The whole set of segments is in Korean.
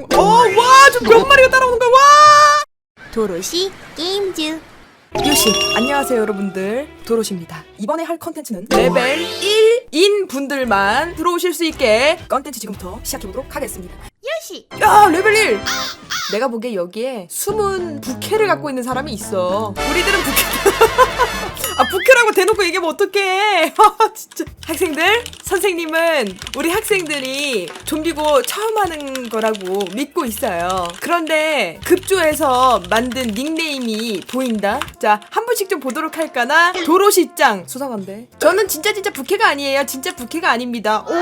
어, 와, 저 몇 마리가 따라오는 거야, 와! 도로시 게임즈 요시, 안녕하세요, 여러분들. 도로시입니다. 이번에 할 컨텐츠는 레벨 1인 분들만 들어오실 수 있게 컨텐츠 지금부터 시작해보도록 하겠습니다. 요시 야, 레벨 1! 내가 보기에 여기에 숨은 부캐를 갖고 있는 사람이 있어. 우리들은 부캐. 아, 부캐 라고 대놓고 얘기하면 어떡해. 아, 진짜. 학생들, 선생님은 우리 학생들이 좀비고 처음 하는 거라고 믿고 있어요. 그런데 급조해서 만든 닉네임이 보인다? 자, 한 분씩 좀 보도록 할까나? 도로시짱. 수상한데. 저는 진짜 진짜 부캐가 아니에요. 진짜 부캐가 아닙니다. 오,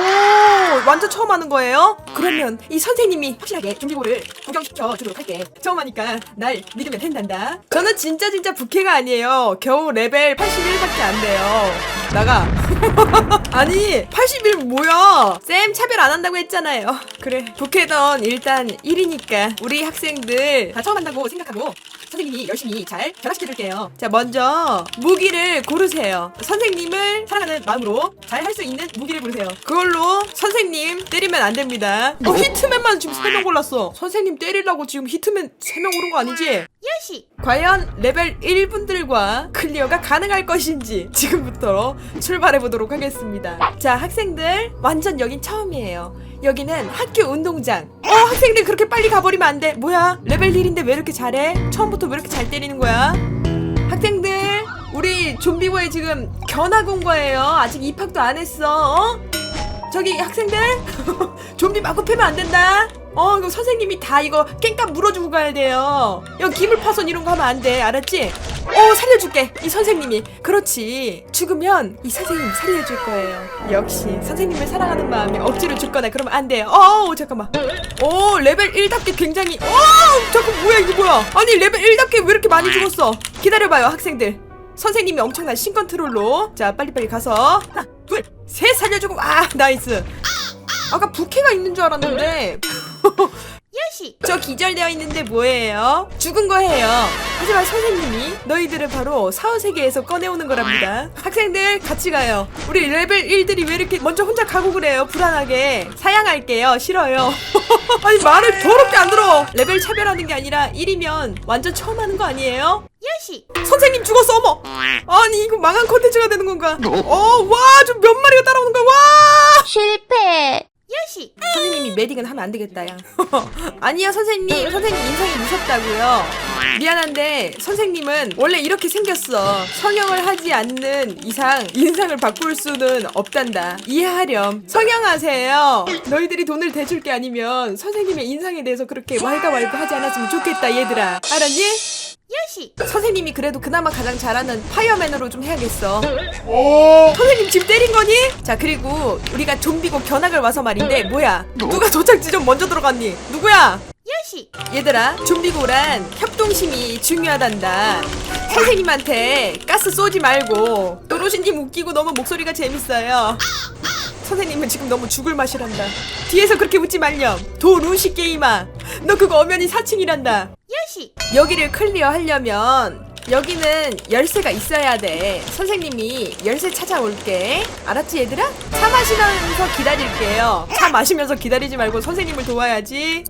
완전 처음 하는 거예요? 그러면 이 선생님이 확실하게 좀비고를 구경시켜 주도록 할게. 처음 하니까 날 믿으면 된단다. 저는 진짜 진짜 부캐가 아니에요. 겨우 레벨 81밖에 안 돼요. 나가. 아니 81 뭐야? 쌤 차별 안 한다고 했잖아요. 그래 부캐던 일단 1이니까 우리 학생들 다 처음 한다고 생각하고 선생님이 열심히 잘 변화시켜줄게요. 자 먼저 무기를 고르세요. 선생님을 사랑하는 마음으로 잘 할 수 있는 무기를 고르세요. 그걸로 선생님 때리면 안 됩니다. 어 히트맨만 지금 3명 골랐어. 선생님 때리려고 지금 히트맨 3명 고른 거 아니지? 요시 과연 레벨 1분들과 클리어가 가능할 것인지 지금부터 출발해 보도록 하겠습니다. 자, 학생들 완전 여긴 처음이에요. 여기는 학교 운동장. 어, 학생들 그렇게 빨리 가버리면 안 돼. 뭐야? 레벨 1인데 왜 이렇게 잘해? 처음부터 왜 이렇게 잘 때리는 거야? 학생들, 우리 좀비보에 지금 견학 온 거예요. 아직 입학도 안 했어. 어? 저기 학생들 좀비 마구 패면 안 된다. 어 이거 선생님이 다 이거 깽값 물어주고 가야 돼요. 여기 기물 파손 이런 거 하면 안 돼. 알았지? 어 살려줄게. 이 선생님이 그렇지. 죽으면 이 선생님 살려줄 거예요. 역시 선생님을 사랑하는 마음이 억지로 죽거나 그러면 안 돼요. 어 잠깐만. 오 레벨 1답게 굉장히. 어 잠깐 뭐야 이게 뭐야? 아니 레벨 1답게 왜 이렇게 많이 죽었어? 기다려봐요 학생들. 선생님이 엄청난 신컨트롤로 자 빨리빨리 가서 하나 둘 셋 살려주고 와 나이스. 아까 부캐가 있는 줄 알았는데. 요시. 저 기절되어 있는데 뭐예요? 죽은 거예요. 하지만 선생님이 너희들을 바로 사후세계에서 꺼내오는 거랍니다. 학생들 같이 가요. 우리 레벨 1들이 왜 이렇게 먼저 혼자 가고 그래요? 불안하게. 사양할게요. 싫어요. 아니 말을 더럽게 안 들어. 레벨 차별하는 게 아니라 1이면 완전 처음 하는 거 아니에요? 요시. 선생님 죽었어 어머. 아니 이거 망한 컨텐츠가 되는 건가? 어와좀 몇 마리가 따라오는 거야? 와 실패. 요시. 선생님이 메딩은 하면 안 되겠다 야 아니요 선생님. 선생님 인상이 무섭다고요. 미안한데 선생님은 원래 이렇게 생겼어. 성형을 하지 않는 이상 인상을 바꿀 수는 없단다. 이해하렴. 성형하세요. 너희들이 돈을 대줄 게 아니면 선생님의 인상에 대해서 그렇게 왈가왈부 하지 않았으면 좋겠다 얘들아. 알았니? 요시 선생님이 그래도 그나마 가장 잘하는 파이어맨으로 좀 해야겠어. 선생님 지금 때린 거니? 자 그리고 우리가 좀비고 견학을 와서 말인데 뭐야? 누가 도착 지점 먼저 들어갔니? 누구야? 요시 얘들아 좀비고란 협동심이 중요하단다. 선생님한테 가스 쏘지 말고 도로시님 웃기고 너무 목소리가 재밌어요. 선생님은 지금 너무 죽을 맛이란다. 뒤에서 그렇게 웃지 말렴. 도루시 게임아. 너 그거 엄연히 사칭이란다. 요시 여기를 클리어 하려면 여기는 열쇠가 있어야 돼. 선생님이 열쇠 찾아올게. 알았지 얘들아? 차 마시면서 기다릴게요. 차 마시면서 기다리지 말고 선생님을 도와야지.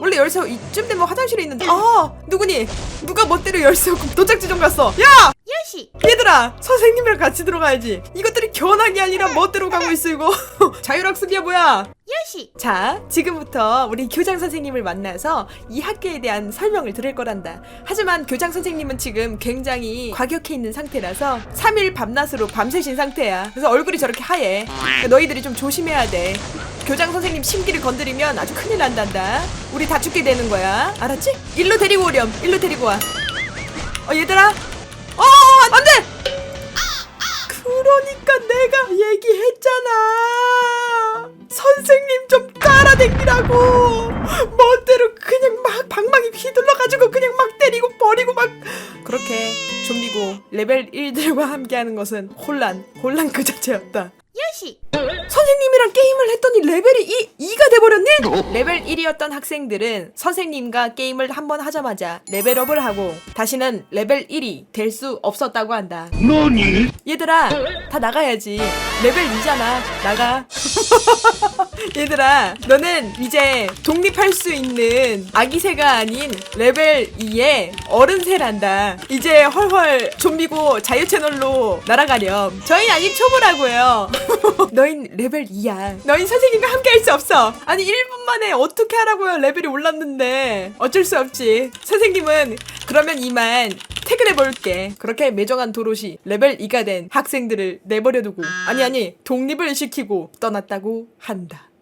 원래 열쇠 이쯤 되면 화장실에 있는데. 아 누구니? 누가 멋대로 열쇠 없고 도착 지점 갔어. 야 요시 얘들아 선생님이랑 같이 들어가야지. 이것들이 견학이 아니라 멋대로 가고 있어 이거. 자율학습이야 뭐야? 요시 자, 지금부터 우리 교장 선생님을 만나서 이 학교에 대한 설명을 들을 거란다. 하지만 교장 선생님은 지금 굉장히 과격해 있는 상태라서 3일 밤낮으로 밤새신 상태야. 그래서 얼굴이 저렇게 하얘. 그러니까 너희들이 좀 조심해야 돼. 교장 선생님 심기를 건드리면 아주 큰일 난단다. 우리 다 죽게 되는 거야. 알았지? 일로 데리고 오렴. 일로 데리고 와. 어, 얘들아. 어, 안 돼! 그러니까 내가 얘기했잖아. 선생님 좀 따라댕기라고. 멋대로 그냥 막 방망이 휘둘러가지고 그냥 막 때리고 버리고 막 그렇게 좀비고 레벨 1들과 함께하는 것은 혼란, 혼란 그 자체였다. 요시 선생님이랑 했더니 레벨이 2, 2가 돼버렸네? 레벨 1이었던 학생들은 선생님과 게임을 한 번 하자마자 레벨업을 하고 다시는 레벨 1이 될 수 없었다고 한다. 너니? 얘들아, 다 나가야지. 레벨 2잖아. 나가. 얘들아, 너는 이제 독립할 수 있는 아기새가 아닌 레벨 2의 어른새란다. 이제 헐헐 좀비고 자유 채널로 날아가렴. 저희 아직 초보라고요. 너흰 레벨 2야. 너흰 선생님과 함께 할 수 없어. 아니 1분 만에 어떻게 하라고요? 레벨이 올랐는데. 어쩔 수 없지. 선생님은 그러면 이만 퇴근해 볼게. 그렇게 매정한 도로시 레벨 2가 된 학생들을 내버려두고 아니 아니 독립을 시키고 떠났다고 한다.